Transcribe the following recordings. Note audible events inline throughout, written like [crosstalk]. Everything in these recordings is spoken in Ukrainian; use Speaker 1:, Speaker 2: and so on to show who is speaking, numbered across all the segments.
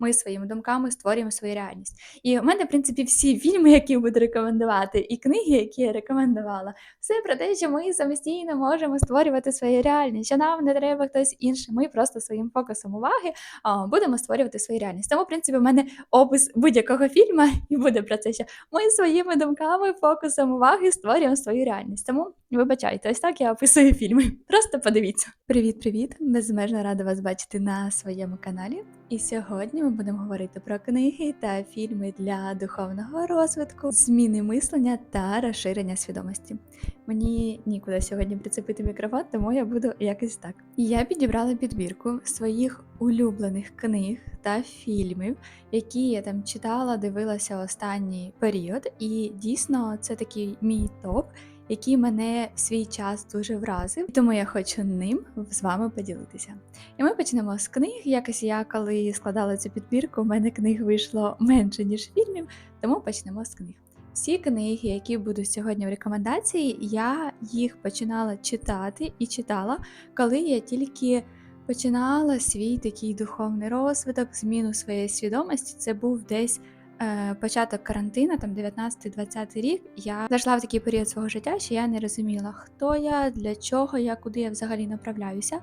Speaker 1: Ми своїми думками створюємо свою реальність. І в мене, в принципі, всі фільми, які я буду рекомендувати, і книги, які я рекомендувала, все про те, що ми самостійно можемо створювати свою реальність, що нам не треба хтось інший. Ми просто своїм фокусом уваги будемо створювати свою реальність. Тому, в принципі, в мене опис будь-якого фільму і буде про це, що ми своїми думками, фокусом уваги створюємо свою реальність. Тому вибачайте, ось так я описую фільми. Просто подивіться. Привіт-привіт! Безмежно рада вас бачити на своєму каналі. І сьогодні ми будемо говорити про книги та фільми для духовного розвитку, зміни мислення та розширення свідомості. Мені нікуди сьогодні прицепити мікрофон, тому я буду якось так. Я підібрала підбірку своїх улюблених книг та фільмів, які я там читала, дивилася останній період. І дійсно це такий мій топ. Який мене в свій час дуже вразив, тому я хочу ним з вами поділитися. І ми почнемо з книг. Якось я коли складала цю підбірку, у мене книг вийшло менше, ніж фільмів, тому почнемо з книг. Всі книги, які будуть сьогодні в рекомендації, я їх починала читати і читала, коли я тільки починала свій такий духовний розвиток, зміну своєї свідомості. Це був десь початок карантину, там 19-20 рік, я зайшла в такий період свого життя, що я не розуміла, хто я, для чого я, куди я взагалі направляюся.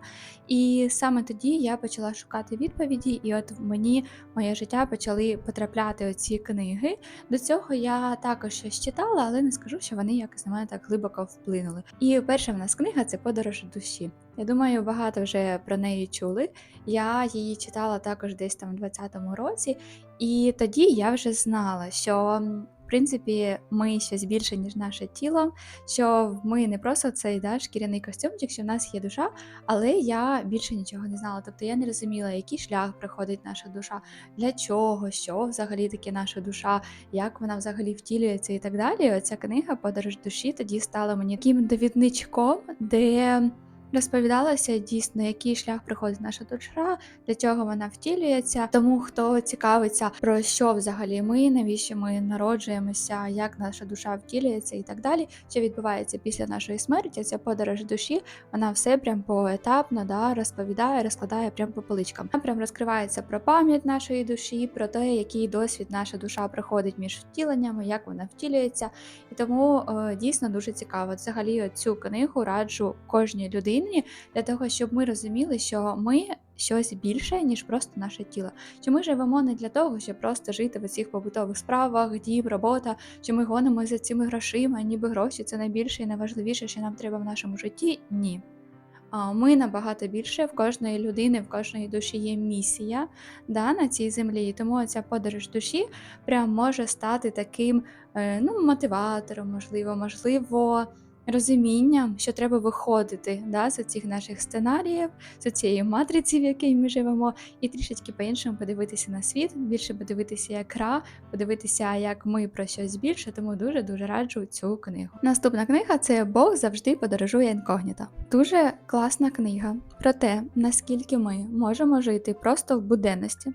Speaker 1: І саме тоді я почала шукати відповіді, і от мені моє життя почали потрапляти оці книги. До цього я також щось читала, але не скажу, що вони якось на мене так глибоко вплинули. І перша в нас книга це подорож душі. Я думаю, багато вже про неї чули. Я її читала також десь там в 20-му році, і тоді я вже знала, що в принципі ми щось більше, ніж наше тіло, що ми не просто цей да, шкіряний костюмчик, що в нас є душа, але я більше нічого не знала. Тобто я не розуміла, який шлях приходить наша душа, для чого, що взагалі таке наша душа, як вона взагалі втілюється і так далі. Оця книга Подорож душі тоді стала мені таким довідничком, де розповідалося дійсно, який шлях приходить наша душа, для чого вона втілюється. Тому хто цікавиться про що взагалі ми, навіщо ми народжуємося, як наша душа втілюється і так далі, що відбувається після нашої смерті. Ця подорож душі, вона все прям поетапно да, розповідає, розкладає прям по поличкам. Там прям розкривається про пам'ять нашої душі, про те, який досвід наша душа проходить між втіленнями, як вона втілюється. І тому е, дійсно дуже цікаво. Взагалі, цю книгу раджу кожній людині людині для того, щоб ми розуміли, що ми щось більше, ніж просто наше тіло. Що ми живемо не для того, щоб просто жити в цих побутових справах, дім, робота, що ми гонимо за цими грошима, ніби гроші це найбільше і найважливіше, що нам треба в нашому житті. Ні. Ми набагато більше, в кожної людини, в кожної душі є місія да, на цій землі. І тому ця подорож душі прям може стати таким е, ну, мотиватором, можливо, можливо розумінням, що треба виходити да, з цих наших сценаріїв, з цієї матриці, в якій ми живемо, і трішечки по-іншому подивитися на світ, більше подивитися як ра, подивитися, як ми про щось більше, тому дуже-дуже раджу цю книгу. Наступна книга це Бог завжди подорожує інкогніто. Дуже класна книга про те, наскільки ми можемо жити просто в буденності.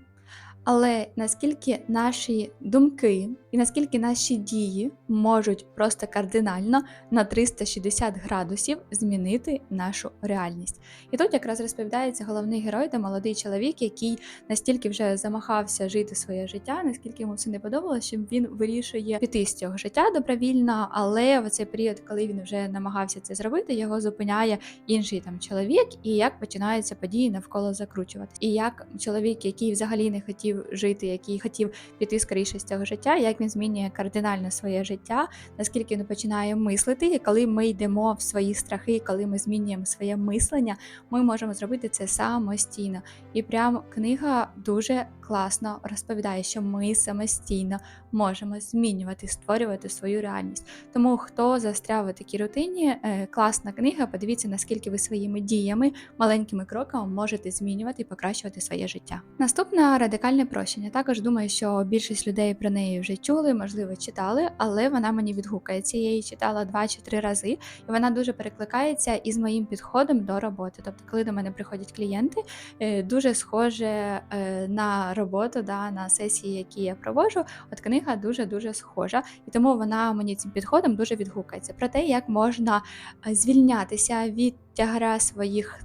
Speaker 1: Але наскільки наші думки і наскільки наші дії можуть просто кардинально на 360 градусів змінити нашу реальність. І тут якраз розповідається головний герой та молодий чоловік, який настільки вже замахався жити своє життя, наскільки йому все не подобалося, що він вирішує піти з цього життя добровільно, але в цей період, коли він вже намагався це зробити, його зупиняє інший там чоловік, і як починаються події навколо закручувати. І як чоловік, який взагалі не хотів хотів жити, який хотів піти скоріше з цього життя, як він змінює кардинально своє життя, наскільки він починає мислити, і коли ми йдемо в свої страхи, коли ми змінюємо своє мислення, ми можемо зробити це самостійно. І прям книга дуже класно розповідає, що ми самостійно можемо змінювати, створювати свою реальність. Тому хто застряв у такій рутині, е, класна книга. Подивіться, наскільки ви своїми діями, маленькими кроками можете змінювати і покращувати своє життя. Наступна радикальне прощення. Також думаю, що більшість людей про неї вже чули, можливо, читали, але вона мені відгукається. Я її читала два чи три рази, і вона дуже перекликається із моїм підходом до роботи. Тобто, коли до мене приходять клієнти, е, дуже схоже е, на роботу, да, на сесії, які я проводжу. От книга дуже-дуже схожа, і тому вона мені цим підходом дуже відгукається про те, як можна е, звільнятися від тягара своїх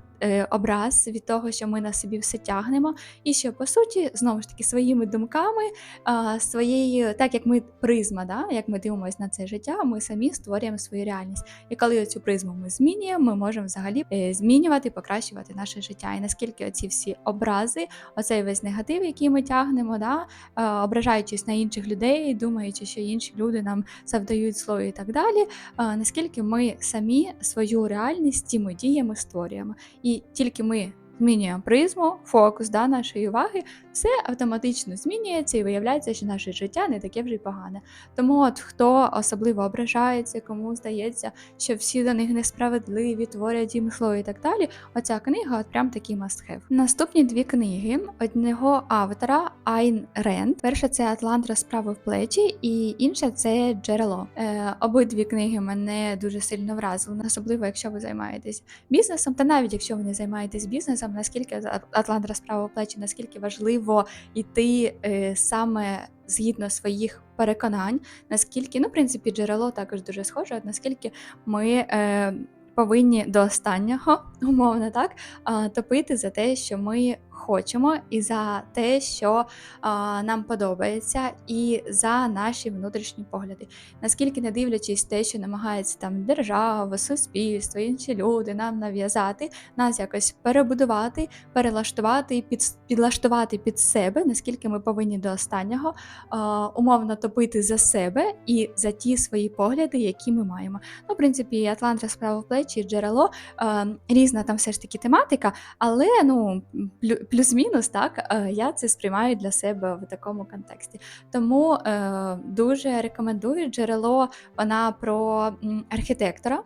Speaker 1: образ від того, що ми на собі все тягнемо, і що по суті, знову ж таки, своїми думками, своєю, так як ми призма, да, як ми дивимося на це життя, ми самі створюємо свою реальність. І коли цю призму ми змінюємо, ми можемо взагалі е, змінювати, покращувати наше життя. І наскільки оці всі образи, оцей весь негатив, який ми тягнемо, да, е, ображаючись на інших людей, думаючи, що інші люди нам завдають зло і так далі. е, Наскільки ми самі свою реальність цими діями створюємо. І тільки ми змінюємо призму, фокус да, нашої уваги, все автоматично змінюється і виявляється, що наше життя не таке вже й погане. Тому от хто особливо ображається, кому здається, що всі до них несправедливі, творять їм зло і так далі. Оця книга от прям такий have. Наступні дві книги одного автора Айн Ренд. Перша це Атлант розправив плечі, і інша це Джерело. Е, обидві книги мене дуже сильно вразили, особливо якщо ви займаєтесь бізнесом, та навіть якщо ви не займаєтесь бізнесом, наскільки Атлант розправив плечі, наскільки важливо йти е, саме згідно своїх переконань, наскільки, ну, в принципі, джерело також дуже схоже, наскільки ми. Е, Повинні до останнього, [laughs] умовно так, топити за те, що ми хочемо, і за те, що а, нам подобається, і за наші внутрішні погляди. Наскільки не дивлячись те, що намагається там держава, суспільство, інші люди нам нав'язати, нас якось перебудувати, перелаштувати, під, підлаштувати під себе, наскільки ми повинні до останнього а, умовно топити за себе і за ті свої погляди, які ми маємо. Ну, в принципі, і Атлант розправив плечі, і джерело е, різна там все ж таки тематика, але ну плю- плюс-мінус, так е, я це сприймаю для себе в такому контексті. Тому е, дуже рекомендую джерело. Вона про архітектора.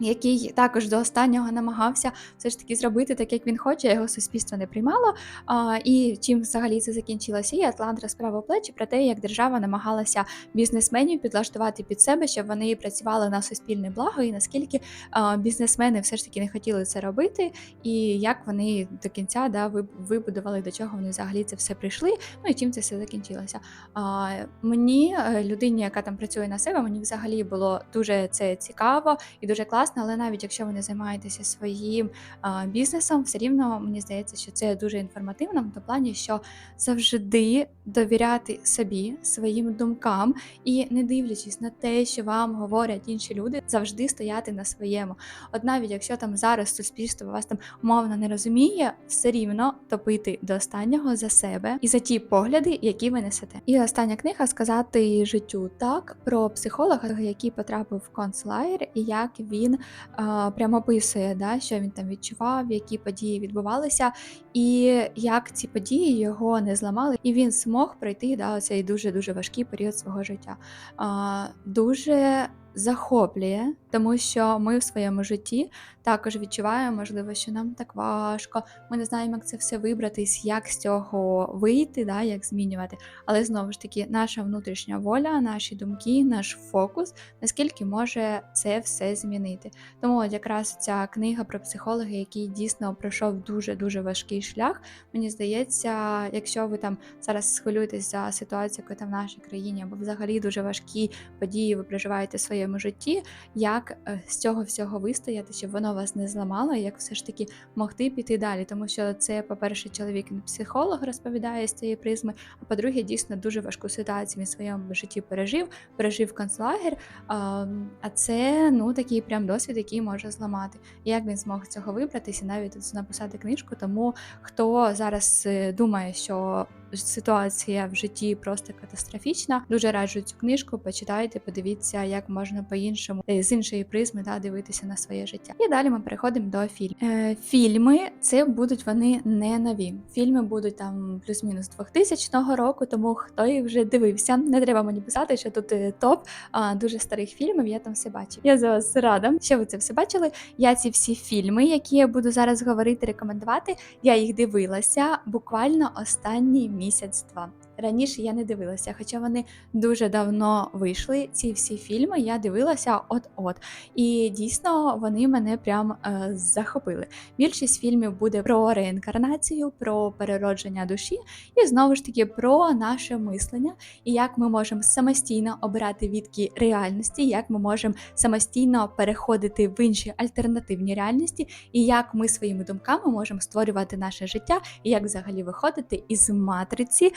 Speaker 1: Який також до останнього намагався все ж таки зробити так, як він хоче, його суспільство не приймало. А, і чим взагалі це закінчилося? І Атлант розправив плечі про те, як держава намагалася бізнесменів підлаштувати під себе, щоб вони працювали на суспільне благо, і наскільки а, бізнесмени все ж таки не хотіли це робити, і як вони до кінця да, вибудували, до чого вони взагалі це все прийшли. Ну і чим це все закінчилося. А, мені, е, людині, яка там працює на себе, мені взагалі було дуже це цікаво і дуже класно, але навіть якщо ви не займаєтеся своїм а, бізнесом, все рівно мені здається, що це дуже інформативно в тому плані, що завжди довіряти собі, своїм думкам і не дивлячись на те, що вам говорять інші люди, завжди стояти на своєму. От навіть якщо там зараз суспільство вас там умовно не розуміє, все рівно топити до останнього за себе і за ті погляди, які ви несете. І остання книга сказати життю так про психолога, який потрапив в концлагер, і як він а, прямо описує, да, що він там відчував, які події відбувалися, і як ці події його не зламали, і він змог пройти да, цей дуже дуже важкий період свого життя. А, дуже захоплює, тому що ми в своєму житті також відчуваємо, можливо, що нам так важко. Ми не знаємо, як це все вибратись, як з цього вийти, да, як змінювати. Але знову ж таки, наша внутрішня воля, наші думки, наш фокус, наскільки може це все змінити. Тому от якраз ця книга про психолога, який дійсно пройшов дуже дуже важкий шлях. Мені здається, якщо ви там зараз схвилюєтесь за ситуацію, яка там в нашій країні, або взагалі дуже важкі події ви проживаєте в своєму житті, як е, з цього всього вистояти, щоб воно вас не зламало, як все ж таки могти піти далі. Тому що це, по-перше, чоловік він психолог розповідає з цієї призми, а по-друге, дійсно дуже важку ситуацію він в своєму житті пережив, пережив концлагер. А, а це ну такий прям досвід, який може зламати. Як він змог з цього вибратися, навіть написати книжку. Тому хто зараз е, думає, що ситуація в житті просто катастрофічна, дуже раджу цю книжку. Почитайте, подивіться, як можна по-іншому е, з іншої призми да, дивитися на своє життя. І далі ми переходимо до фільмів. Е, фільми це будуть вони не нові. Фільми будуть там плюс-мінус 2000 року, тому хто їх вже дивився, не треба мені писати, що тут е, топ а, дуже старих фільмів. Я там все бачив. Я за вас рада, що ви це все бачили. Я ці всі фільми, які я буду зараз говорити, рекомендувати. Я їх дивилася буквально останній місяць-два. Раніше я не дивилася, хоча вони дуже давно вийшли. Ці всі фільми я дивилася от-от. І дійсно вони мене прям е, захопили. Більшість фільмів буде про реінкарнацію, про переродження душі, і знову ж таки про наше мислення, і як ми можемо самостійно обирати відки реальності, як ми можемо самостійно переходити в інші альтернативні реальності, і як ми своїми думками можемо створювати наше життя, і як взагалі виходити із матриці,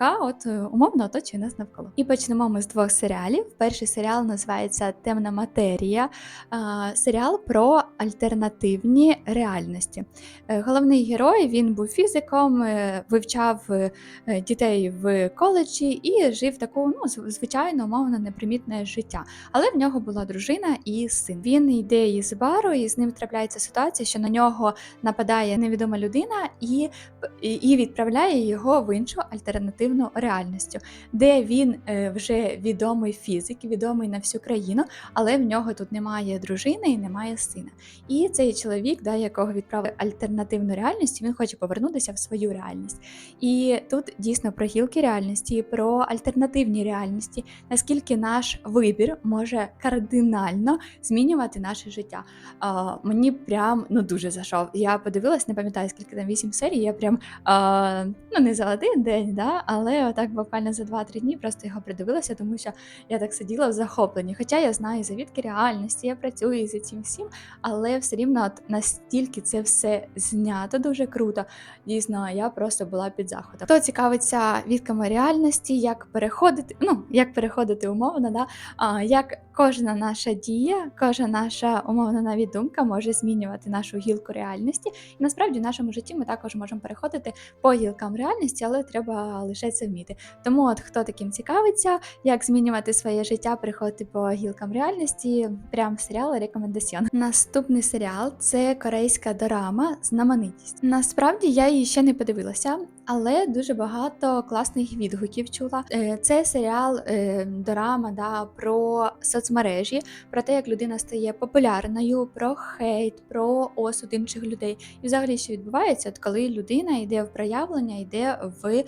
Speaker 1: яка от е, умовно оточує нас навколо. І почнемо ми з двох серіалів. Перший серіал називається Темна матерія, серіал про альтернативні реальності. Е, Головний герой він був фізиком, е, вивчав дітей в коледжі і жив таку ну, звичайно, умовно непримітне життя. Але в нього була дружина і син. Він йде із бару, і з ним трапляється ситуація, що на нього нападає невідома людина і, і- відправляє його в іншу альтернативну реальність, де він е, вже відомий фізик, відомий на всю країну, але в нього тут немає дружини і немає сина. І цей чоловік, да, якого відправили альтернативну реальність, він хоче повернутися в свою реальність. І тут дійсно про гілки реальності, про альтернативні реальності, наскільки наш вибір може кардинально змінювати наше життя. А, мені прям ну дуже зайшов. Я подивилась, не пам'ятаю скільки там вісім серій. Я прям а, ну не за один день, да, але отак буквально за 2-3 дні просто його придивилася, тому що я так сиділа в захопленні. Хоча я знаю завідки реальності, я працюю за цим всім, але все рівно от настільки це все знято дуже круто. Дійсно, я просто була під заходом. Хто цікавиться відками реальності, як переходити, ну як переходити умовно, да, а, як кожна наша дія, кожна наша умовно навіть думка може змінювати нашу гілку реальності. І насправді в нашому житті ми також можемо переходити по гілкам реальності, але треба лише це вміти. Тому, от хто таким цікавиться, як змінювати своє життя, переходити по гілкам реальності, прям серіал рекомендаціон. Наступний серіал це корейська дорама Знаменитість. Насправді я її ще не подивилася, але дуже багато класних відгуків чула. Е, Це серіал е, дорама да, про соцмережі, про те, як людина стає популярною, про хейт, про осуд інших людей. І взагалі, що відбувається, от коли людина йде в проявлення, йде в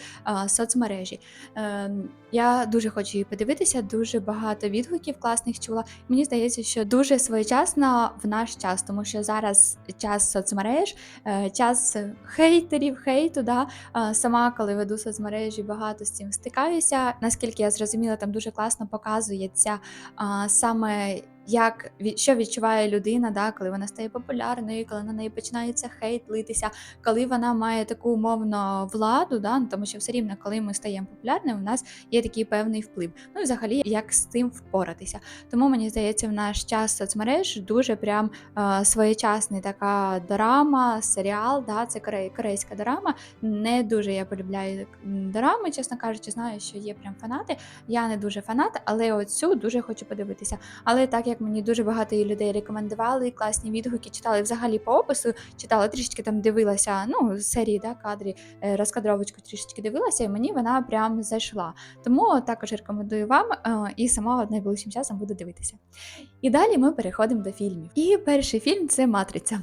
Speaker 1: соцмережі. Е, я дуже хочу її подивитися, дуже багато відгуків класних чула. Мені здається, що дуже своєчасно в наш час, тому що зараз час соцмереж, час хейтерів, хейту. Да? Сама, коли веду соцмережі, багато з цим стикаюся. Наскільки я зрозуміла, там дуже класно показується саме. Як що відчуває людина, да, коли вона стає популярною, коли на неї починається хейт литися, коли вона має таку умовно владу, да, ну, тому що все рівно, коли ми стаємо популярними, у нас є такий певний вплив. Ну і взагалі, як з цим впоратися. Тому мені здається, в наш час соцмереж дуже прям е, своєчасний така дорама, серіал. Да, це корей, корейська дорама. Не дуже я полюбляю м, дорами, чесно кажучи, знаю, що є прям фанати. Я не дуже фанат, але оцю дуже хочу подивитися. Але так як мені дуже багато її людей рекомендували, класні відгуки читали взагалі по опису, читала трішечки там дивилася, ну, серії, да, кадрі, е, розкадровочку трішечки дивилася, і мені вона прям зайшла. Тому також рекомендую вам е, і сама найближчим часом буду дивитися. І далі ми переходимо до фільмів. І перший фільм це Матриця.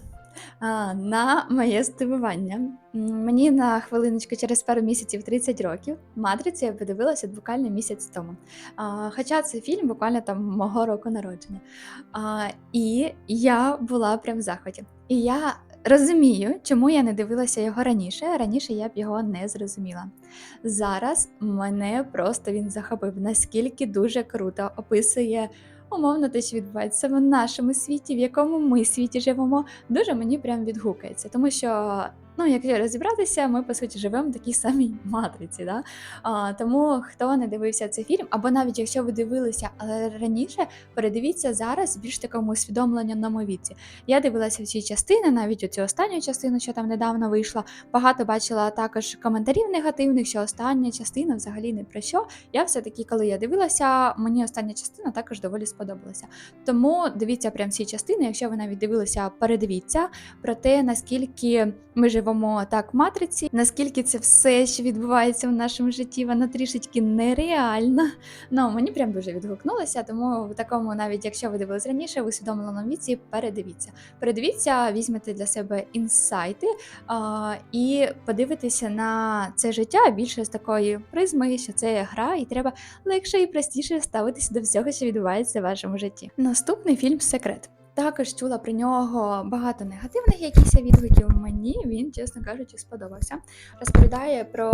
Speaker 1: На моє здивування. Мені на хвилиночку через пару місяців 30 років матрицю я подивилася буквально місяць тому. А, хоча це фільм буквально там мого року народження. А, і я була прям в захваті. І я розумію, чому я не дивилася його раніше. Раніше я б його не зрозуміла. Зараз мене просто він захопив, наскільки дуже круто описує умовно те, відбувається в нашому світі, в якому ми світі живемо, дуже мені прям відгукається. Тому що, ну, якщо розібратися, ми по суті живемо в такій самій матриці. Да? А, тому хто не дивився цей фільм, або навіть якщо ви дивилися, але раніше передивіться зараз більш такому усвідомленому віці. Я дивилася всі частини, навіть оцю останню частину, що там недавно вийшла. Багато бачила також коментарів негативних, що остання частина взагалі не про що. Я все-таки, коли я дивилася, мені остання частина також доволі сподобалася. Тому дивіться прям всі частини. Якщо ви навіть дивилися, передивіться про те, наскільки Ми живемо так матриці. Наскільки це все, що відбувається в нашому житті, воно трішечки нереально. Ну мені прям дуже відгукнулося, тому в такому, навіть якщо ви дивились раніше, в усвідомленому віці, передивіться. Передивіться, візьмете для себе інсайти а, і подивитеся на це життя більше з такої призми, що це гра, і треба легше і простіше ставитися до всього, що відбувається в вашому житті. Наступний фільм Секрет. Також чула про нього багато негативних якихось відгуків. Мені він, чесно кажучи, сподобався. Розповідає про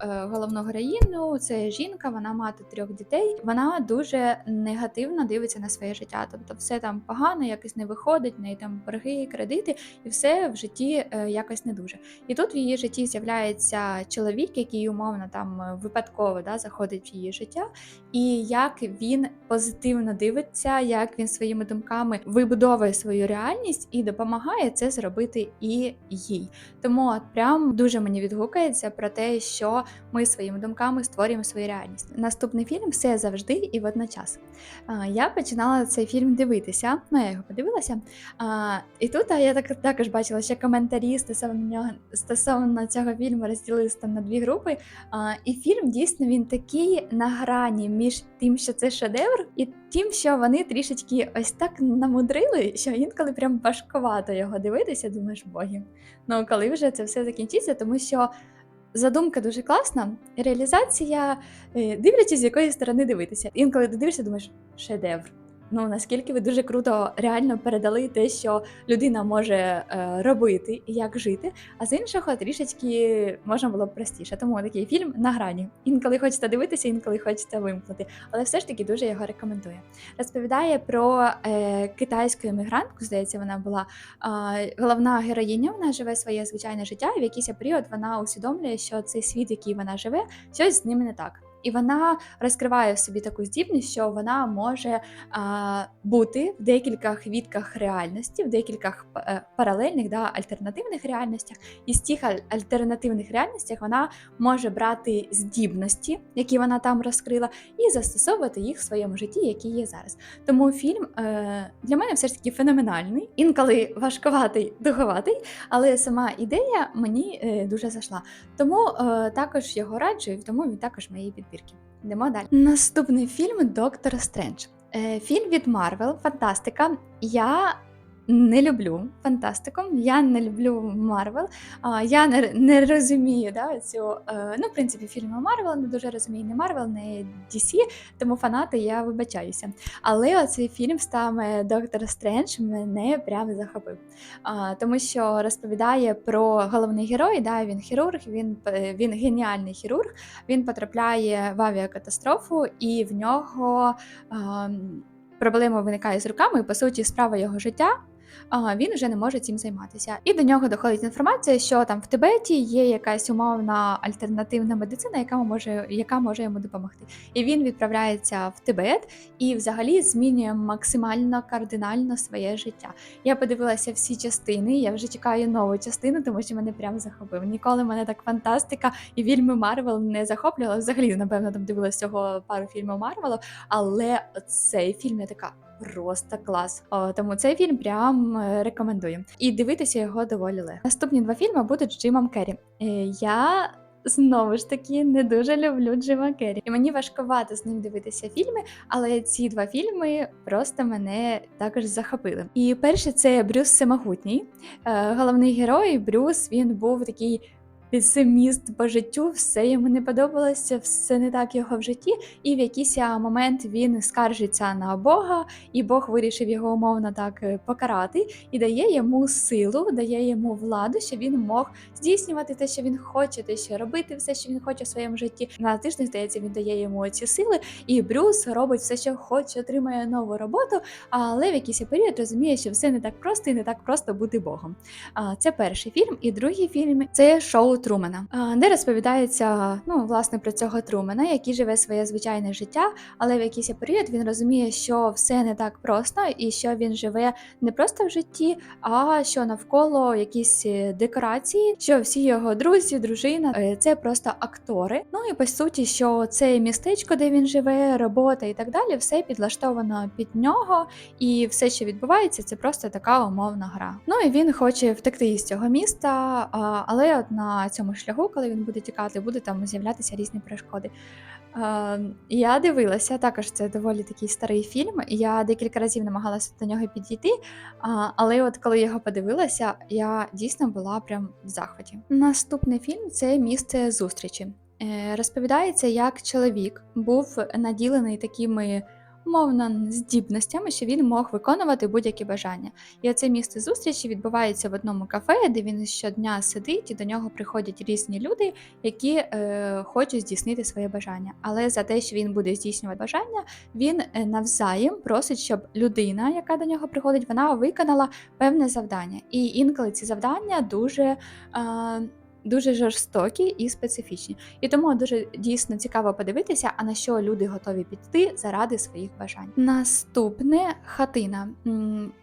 Speaker 1: е, головну героїну. Це жінка, вона мати трьох дітей. Вона дуже негативно дивиться на своє життя. Тобто, все там погано, якось не виходить, в неї там борги, кредити, і все в житті е, якось не дуже. І тут в її житті з'являється чоловік, який умовно там випадково да, заходить в її життя, і як він позитивно дивиться, як він своїми думками вибудовує свою реальність і допомагає це зробити і їй. Тому от прям дуже мені відгукається про те, що ми своїми думками створюємо свою реальність. Наступний фільм все завжди і водночас. Я починала цей фільм дивитися. Ну я його подивилася. І тут я так також бачила, що коментарі стосовно стосовно цього фільму розділилися там на дві групи. І фільм дійсно він такий на грані між тим, що це шедевр, і тим, що вони трішечки ось так намудрили, що інколи прям важкувато його дивитися. Думаєш, боги. Ну коли вже це все закінчиться, тому що. Задумка дуже класна, реалізація, е, дивлячись, з якої сторони дивитися. Інколи ти дивишся, думаєш, шедевр. Ну наскільки ви дуже круто реально передали те, що людина може е, робити і як жити, а з іншого трішечки можна було б простіше. Тому такий фільм на грані. Інколи хочете дивитися, інколи хочете вимкнути, але все ж таки дуже його рекомендую. Розповідає про е, китайську емігрантку, здається, вона була е, головна героїня. Вона живе своє звичайне життя, і в якийсь період вона усвідомлює, що цей світ, який вона живе, щось з ним не так. І вона розкриває в собі таку здібність, що вона може а, бути в декількох відках реальності, в декількох е, паралельних да, альтернативних реальностях. І з тих альтернативних реальностях вона може брати здібності, які вона там розкрила, і застосовувати їх в своєму житті, які є зараз. Тому фільм е, для мене все ж таки феноменальний, інколи важковатий, духоватий, але сама ідея мені е, дуже зайшла. Тому е, також його раджу, і тому він також моїй підбірки. Йдемо далі. Наступний фільм Доктор Стрендж. Е, фільм від Марвел, фантастика. Я не люблю фантастику, я не люблю Марвел. Я не, не розумію да, цю. е, Ну, в принципі, фільми Марвел не дуже розумію не Марвел, не DC, тому фанати я вибачаюся. Але оцей фільм саме Доктор Стрендж мене прям захопив. Тому що розповідає про головний герой. Да, він хірург, він, він геніальний хірург. Він потрапляє в авіакатастрофу, і в нього ам, проблема виникає з руками. і, По суті, справа його життя. Він вже не може цим займатися. І до нього доходить інформація, що там в Тибеті є якась умовна альтернативна медицина, яка може, яка може йому допомогти. І він відправляється в Тибет і взагалі змінює максимально кардинально своє життя. Я подивилася всі частини. Я вже чекаю нову частину, тому що мене прям захопив. Ніколи мене так фантастика і фільми Марвел не захоплювала. Взагалі, напевно, там дивилася всього пару фільмів Марвелу, але цей фільм я така. Просто клас. О, тому цей фільм прям е, рекомендую. І дивитися його доволі легко. Наступні два фільми будуть з Джимом Керрі. Е, Я знову ж таки не дуже люблю Джима Керрі. І мені важкувато з ним дивитися фільми, але ці два фільми просто мене також захопили. І перше це Брюс Всемогутній. Е, Головний герой Брюс він був такий. Песиміст по життю, все йому не подобалося, все не так його в житті, і в якийсь момент він скаржиться на Бога, і Бог вирішив його умовно так е, покарати і дає йому силу, дає йому владу, щоб він мог здійснювати те, що він хоче, те, що робити все, що він хоче в своєму житті. На тиждень здається, він дає йому ці сили, і Брюс робить все, що хоче, отримує нову роботу, але в якийсь період розуміє, що все не так просто і не так просто бути Богом. Це перший фільм, і другий фільм це шоу Трумена, де розповідається ну, власне про цього Трумена, який живе своє звичайне життя, але в якийсь період він розуміє, що все не так просто, і що він живе не просто в житті, а що навколо якісь е, декорації, що всі його друзі, дружина е, це просто актори. Ну і по суті, що це містечко, де він живе, робота і так далі, все підлаштовано під нього, і все, що відбувається, це просто така умовна гра. Ну і він хоче втекти із цього міста, але от на цьому шляху, коли він буде тікати, буде там з'являтися різні перешкоди. Е, я дивилася, також це доволі такий старий фільм. Я декілька разів намагалася до нього підійти, але от коли його подивилася, я дійсно була прям в захваті. Наступний фільм це місце зустрічі. Е, Розповідається, як чоловік був наділений такими мовно здібностями, що він мог виконувати будь-які бажання. І оце місце зустрічі відбувається в одному кафе, де він щодня сидить, і до нього приходять різні люди, які е, хочуть здійснити своє бажання. Але за те, що він буде здійснювати бажання, він е, навзаєм просить, щоб людина, яка до нього приходить, вона виконала певне завдання. І інколи ці завдання дуже. Е, Дуже жорстокі і специфічні, і тому дуже дійсно цікаво подивитися, а на що люди готові піти заради своїх бажань. Наступне хатина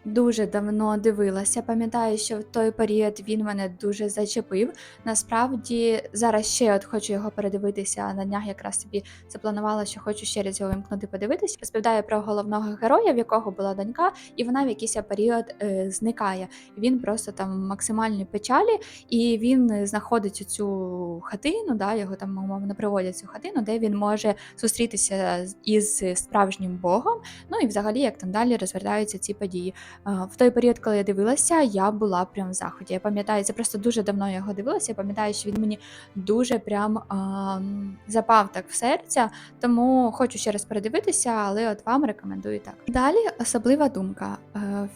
Speaker 1: дуже давно дивилася. Пам'ятаю, що в той період він мене дуже зачепив. Насправді зараз ще от хочу його передивитися на днях. Якраз собі запланувала, що хочу ще раз його вимкнути подивитися. Розповідає про головного героя, в якого була донька, і вона в якийсь період е, зникає. Він просто там в максимальній печалі, і він знаходить цю хатину, да, його там умовно приводять цю хатину, де він може зустрітися із справжнім Богом. Ну і взагалі, як там далі розвертаються ці події. В той період, коли я дивилася, я була прям в заході. Я пам'ятаю, це просто дуже давно я його дивилася. Я пам'ятаю, що він мені дуже прям ам, запав так в серця, тому хочу ще раз передивитися, але от вам рекомендую так. Далі особлива думка.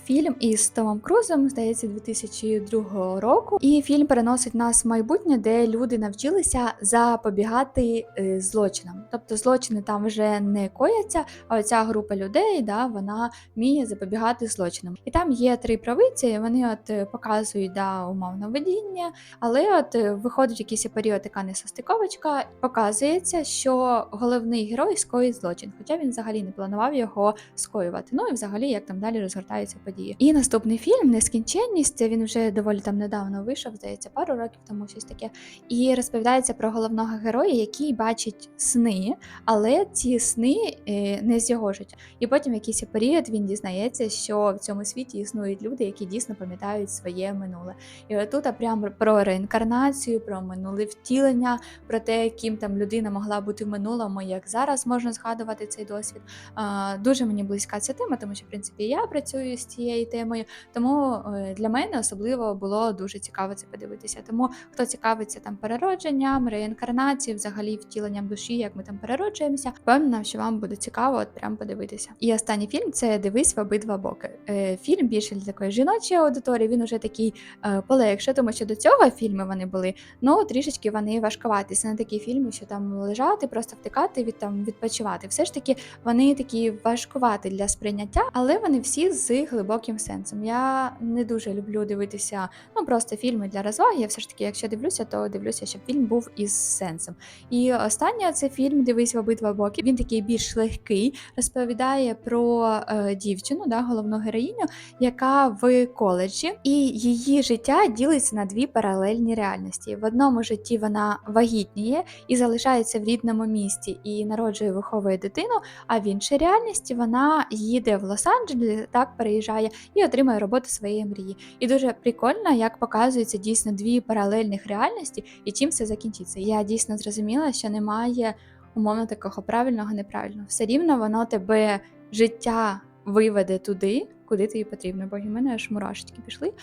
Speaker 1: Фільм із Томом Крузом, здається, 2002 року. І фільм переносить нас в майбутнє, де люди навчилися запобігати е, злочинам. Тобто злочини там вже не кояться, а оця група людей, да, вона вміє запобігати злочинам. І там є три правиці, вони от е, показують да, умовно видіння, але от е, виходить якийсь період така несостиковочка, показується, що головний герой скоїть злочин, хоча він взагалі не планував його скоювати. Ну і взагалі, як там далі розгортаються події. І наступний фільм Нескінченність. Він вже доволі там недавно вийшов, здається, пару років тому щось таке. І розповідається про головного героя, який бачить сни, але ці сни е, не з його життя. І потім в якийсь період він дізнається, що в цьому світі існують люди, які дійсно пам'ятають своє минуле. І отут прямо про реінкарнацію, про минуле втілення, про те, яким там людина могла бути в минулому, як зараз можна згадувати цей досвід. Дуже мені близька ця тема, тому що в принципі я працюю з цією темою. Тому е, для мене особливо було дуже цікаво це подивитися. Тому хто цікавиться там переродженням, реінкарнацією, взагалі втіленням душі, як ми там перероджуємося, впевнена, що вам буде цікаво от прям подивитися. І останній фільм це Дивись в обидва боки. Е, Фільм більше для такої жіночої аудиторії. Він уже такий е, полегше, тому що до цього фільми вони були. Ну трішечки вони важкуваті. Це не такі фільми, що там лежати, просто втикати від там відпочивати. Все ж таки вони такі важкуваті для сприйняття, але вони всі з глибоким сенсом. Я не дуже люблю дивитися ну просто фільми для розваги. Я все ж таки, якщо дивлюся, то дивлюся, щоб фільм був із сенсом. І останній це фільм Дивись в обидва боки. Він такий більш легкий, розповідає про е, дівчину, да, головну героїню, яка в коледжі, і її життя ділиться на дві паралельні реальності. В одному житті вона вагітніє і залишається в рідному місті і народжує, виховує дитину. А в іншій реальності вона їде в Лос-Анджелес, так переїжджає і отримує роботу своєї мрії. І дуже прикольно, як показується дійсно дві паралельних реальності і чим це закінчиться. Я дійсно зрозуміла, що немає умовно такого правильного, неправильного. Все рівно воно тебе життя виведе туди, куди тобі потрібно, бо в мене аж мурашечки пішли. Е,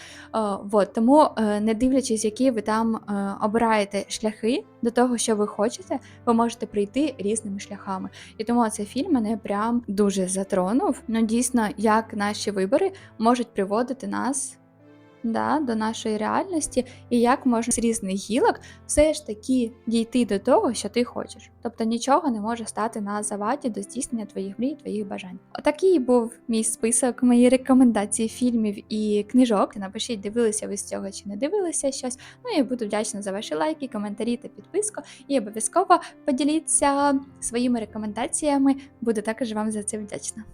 Speaker 1: вот, тому, е, не дивлячись, які ви там е, обираєте шляхи до того, що ви хочете, ви можете прийти різними шляхами. І тому цей фільм мене прям дуже затронув. Ну, дійсно, як наші вибори можуть приводити нас да, до нашої реальності, і як можна з різних гілок все ж таки дійти до того, що ти хочеш. Тобто нічого не може стати на заваді до здійснення твоїх мрій, твоїх бажань. Отакий був мій список, мої рекомендації фільмів і книжок. Напишіть, дивилися ви з цього чи не дивилися щось. Ну я буду вдячна за ваші лайки, коментарі та підписку. І обов'язково поділіться своїми рекомендаціями. Буду також вам за це вдячна.